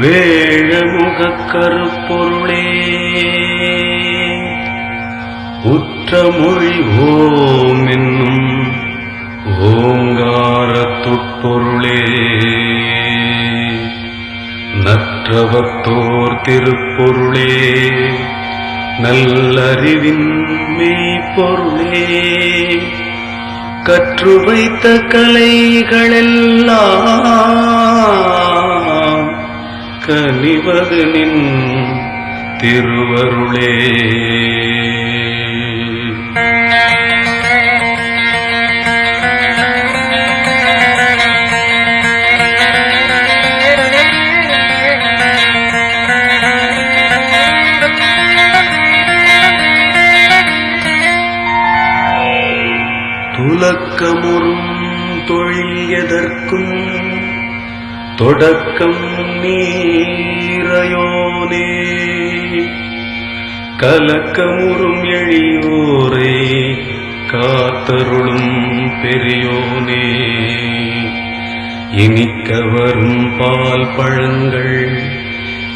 வேழமுகக் கருப்பொருளே உற்றமொழி ஓம் என்னும் ஓங்காரத்துட்பொருளே நற்றவத்தோர் திருப்பொருளே. நல்லறிவின் மெய்ப்பொருளே. கற்று வைத்த கலைகளெல்லாம் கனிவது நின் திருவருளே. துலக்கமுறும் தொழில் எதற்கும் தொடக்கம் நீரையோனே. கலக்கமுறும் எழியோரே காத்தருளும் பெரியோனே. இனிக்க வரும் பால் பழங்கள்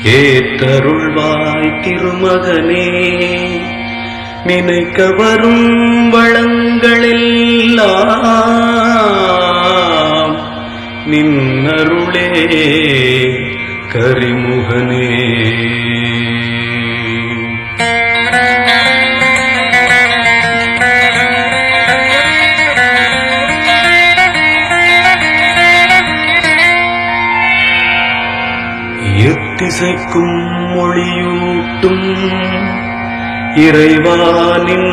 ஏத்தருள்வாய் திருமகனே. நினைக்க வரும் வளங்களெல்லாம் நின்னருளே கரிமுகனே. எத்திசைக்கும் மொழியூட்டும் இறைவானின்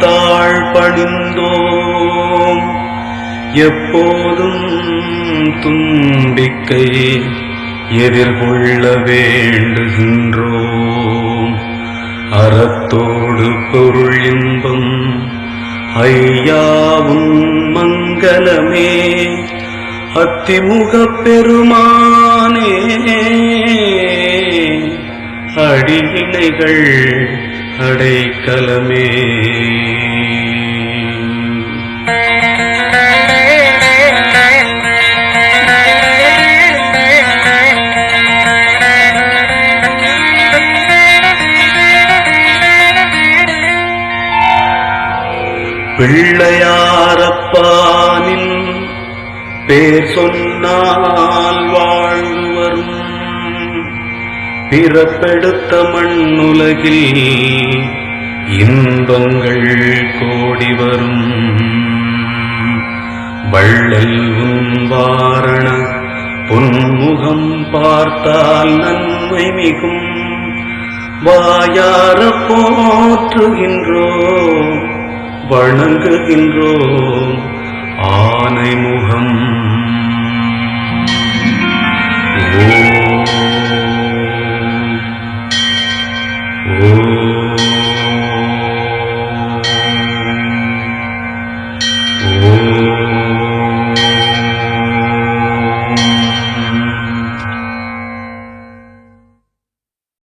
தாழ் பணிந்தோ எப்போதும் தும்பிக்கை எதிர்கொள்ள வேண்டுகின்றோம். அறத்தோடு பொருள் இன்பம் ஐயாவும் மங்களமே. அத்திமுக பெருமானே அடியினைகள் அடைக்கலமே. பிள்ளையாரப்பானின் பேர் சொன்னால் வாழ்வு வரும் பிறப்பெடுத்த மண்ணுலகில் இன்பங்கள் கோடி வரும். வள்ளல் உன் வாரண பொன்முகம் பார்த்தால் நன்மை மிகும். வாயார போற்றுகின்றோ வணங்குகின்றோம். ஆனை முகம்